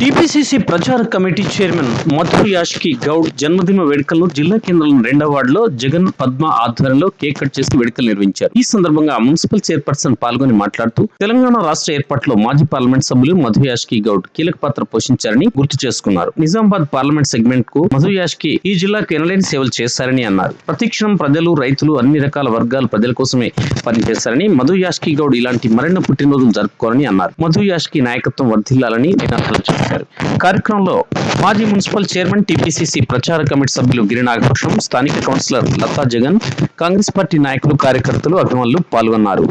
TPCC ప్రచార committee chairman Madhu Yaskhi Goud జన్మదిన వేడుకలను జిల్లా కేంద్రంలో రెండవ వార్డులో జగన్ పద్మ ఆధ్వర్యంలో కేక్ కట్ చేసి వేడుకలు నిర్వహించారు. ఈ సందర్భంగా మున్సిపల్ చైర్పర్సన్ పాల్గొని మాట్లాడుతూ తెలంగాణ రాష్ట్ర ఏర్పాటులో మాజీ పార్లమెంట్ సభ్యులు మధు యాష్కి గౌడ్ కీలక పాత్ర పోషించారని గుర్తు చేసుకున్నారు. నిజామాబాద్ పార్లమెంట్ సెగ్మెంట్కు మధు యాష్కి ఈ జిల్లాకు ఎనలేని సేవలు చేశారని అన్నారు. ప్రతిక్షణం ప్రజలు రైతులు అన్ని రకాల వర్గాల ప్రజల కోసమే పనిచేశారని మధు యాష్కి గౌడ్ ఇలాంటి మరెన్నో పుట్టినరోజులు జరుపుకోరని అన్నారు. మధు యాష్కి నాయకత్వం వర్ధిల్లాలని నినాదాలు చేశారు. కార్యక్రమంలో మాజీ మున్సిపల్ చైర్మన్ టీపీసీసీ ప్రచార కమిటీ సభ్యులు గిరినాగభూషణం స్థానిక కౌన్సిలర్ లతా జగన్ కాంగ్రెస్ పార్టీ నాయకులు కార్యకర్తలు అభిమానులు పాల్గొన్నారు.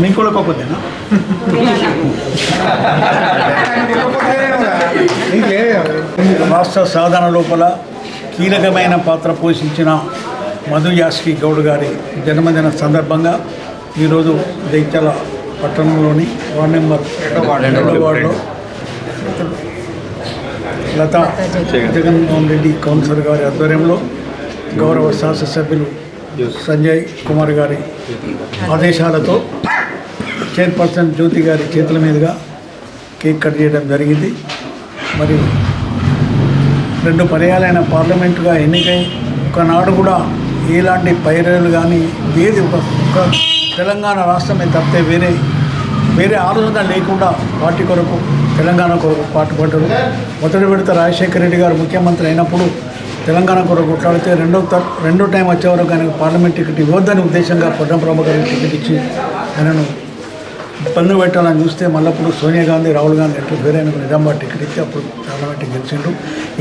మీకు కూడా ఒక్కొక్కదేనా రాష్ట్ర సాధన లోపల కీలకమైన పాత్ర పోషించిన మధు యాస్కి గౌడ్ గారి జన్మదిన సందర్భంగా ఈరోజు జైత్యాల పట్టణంలోని వార్డ్ నెంబర్ రెండో వార్డులో లతా జగన్మోహన్ రెడ్డి కౌన్సిలర్ గారి ఆధ్వర్యంలో గౌరవ శాసనసభ్యులు సంజయ్ కుమార్ గారి ఆదేశాలతో చైర్పర్సన్ జ్యోతి గారి చేతుల మీదుగా కేక్ కట్ చేయడం జరిగింది. మరి రెండు పర్యాలైన పార్లమెంటుగా ఎన్నికై ఒకనాడు కూడా ఎలాంటి పైరలు కానీ ఏది ఒక ఒక తెలంగాణ రాష్ట్రమే తప్పితే వేరే వేరే ఆలోచన లేకుండా పార్టీ కొరకు తెలంగాణ కొరకు పాటుపడ్డారు మొదటి విడత రాజశేఖర రెడ్డి గారు ముఖ్యమంత్రి అయినప్పుడు తెలంగాణ కొరకు కొట్లాడితే రెండో త రెండో టైం వచ్చే వరకు ఆయనకు పార్లమెంట్ టికెట్ ఇవ్వద్దని ఉద్దేశంగా పొన్నం ప్రభాకర్ టికెట్ ఇచ్చి ఆయనను ఇబ్బంది పెట్టాలని చూస్తే మళ్ళప్పుడు సోనియా గాంధీ రాహుల్ గాంధీ ఎట్లా వేరే నిజామాబాద్ టికెట్ ఇచ్చి అప్పుడు పార్లమెంట్ గెలిచిండు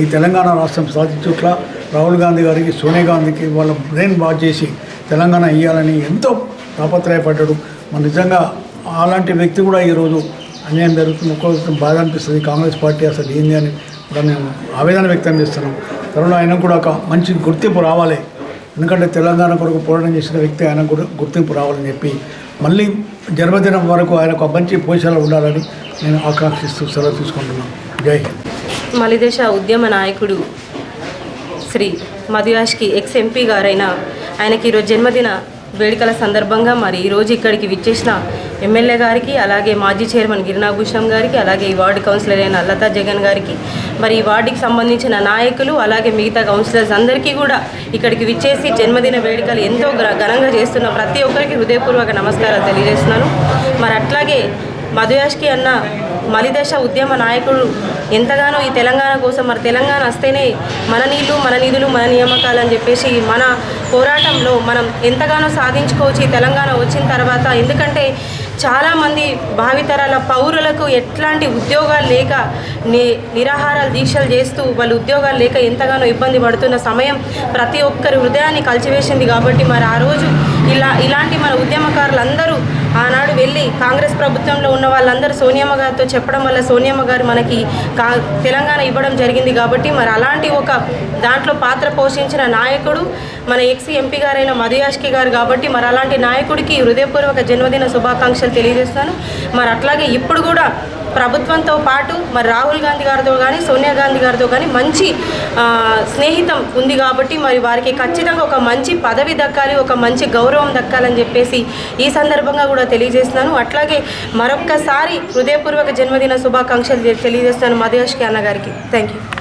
ఈ తెలంగాణ రాష్ట్రం సాధించుట్ల రాహుల్ గాంధీ గారికి సోనియా గాంధీకి వాళ్ళ బ్రెయిన్ బాగ్ చేసి తెలంగాణ ఇవ్వాలని ఎంతో తాపత్రయపడ్డాడు. మన నిజంగా అలాంటి వ్యక్తి కూడా ఈరోజు అన్యాయం జరుగుతుంది. ఒక్కొక్క బాధ అనిపిస్తుంది. కాంగ్రెస్ పార్టీ అసలు ఏంది అని కూడా మేము ఆవేదన వ్యక్తం చేస్తున్నాం. త్వరలో ఆయన కూడా ఒక మంచి గుర్తింపు రావాలి. ఎందుకంటే తెలంగాణ కొరకు పోరాటం చేసిన వ్యక్తి ఆయన కూడా గుర్తింపు రావాలని చెప్పి మళ్ళీ జన్మదినం వరకు ఆయనకు ఒక మంచి పోషణలు ఉండాలని నేను ఆకాంక్షిస్తూ సెలవు తీసుకుంటున్నాను. జై హింద్. మలిదేశ ఉద్యమ నాయకుడు శ్రీ మధుయాష్కి ఎక్స్ ఎంపీ గారైన ఆయనకి ఈరోజు జన్మదిన వేడుకల సందర్భంగా మరి ఈరోజు ఇక్కడికి విచ్చేసిన ఎమ్మెల్యే గారికి అలాగే మాజీ చైర్మన్ గిరినాభూషణం గారికి అలాగే ఈ వార్డు కౌన్సిలర్ అయిన లతా జగన్ గారికి మరి ఈ వార్డుకి సంబంధించిన నాయకులు అలాగే మిగతా కౌన్సిలర్స్ అందరికీ కూడా ఇక్కడికి విచ్చేసి జన్మదిన వేడుకలు ఎంతో ఘనంగా చేస్తున్న ప్రతి ఒక్కరికి హృదయపూర్వక నమస్కారాలు తెలియజేస్తున్నాను. మరి అట్లాగే మధుయాష్కి అన్న మలిదశ ఉద్యమ నాయకుడు ఎంతగానో ఈ తెలంగాణ కోసం మరి తెలంగాణ వస్తేనే మన నీళ్ళు మన నిధులు మన నియామకాలు అని చెప్పేసి మన పోరాటంలో మనం ఎంతగానో సాధించుకోవచ్చు ఈ తెలంగాణ వచ్చిన తర్వాత. ఎందుకంటే చాలామంది భావితరాల పౌరులకు ఎట్లాంటి ఉద్యోగాలు లేక ని నిరాహారాలు దీక్షలు చేస్తూ వాళ్ళు ఉద్యోగాలు లేక ఎంతగానో ఇబ్బంది పడుతున్న సమయం ప్రతి ఒక్కరి హృదయాన్ని కలిచివేసింది కాబట్టి మరి ఆ రోజు ఇలా ఇలాంటి మన ఉద్యమకారులందరూ ఆనాడు వెళ్ళి కాంగ్రెస్ ప్రభుత్వంలో ఉన్న వాళ్ళందరూ సోనియమ్మ గారితో చెప్పడం వల్ల సోనియమ్మ గారు మనకి కా తెలంగాణ ఇవ్వడం జరిగింది కాబట్టి మరి అలాంటి ఒక దాంట్లో పాత్ర పోషించిన నాయకుడు మన ఎక్స్ ఎంపీ గారైన మధుయాష్కి గారు కాబట్టి మరి అలాంటి నాయకుడికి హృదయపూర్వక జన్మదిన శుభాకాంక్షలు తెలియజేస్తాను. మరి అట్లాగే ఇప్పుడు కూడా ప్రభుత్వంతో పాటు మరి రాహుల్ గాంధీ గారితో కానీ సోనియా గాంధీ గారితో కానీ మంచి స్నేహితం ఉంది కాబట్టి మరి వారికి ఖచ్చితంగా ఒక మంచి పదవి దక్కాలి ఒక మంచి గౌరవం దక్కాలని చెప్పేసి ఈ సందర్భంగా కూడా తెలియజేస్తున్నాను. అట్లాగే మరొక్కసారి హృదయపూర్వక జన్మదిన శుభాకాంక్షలు తెలియజేస్తాను మధుయాష్కి అన్నగారికి. Thank you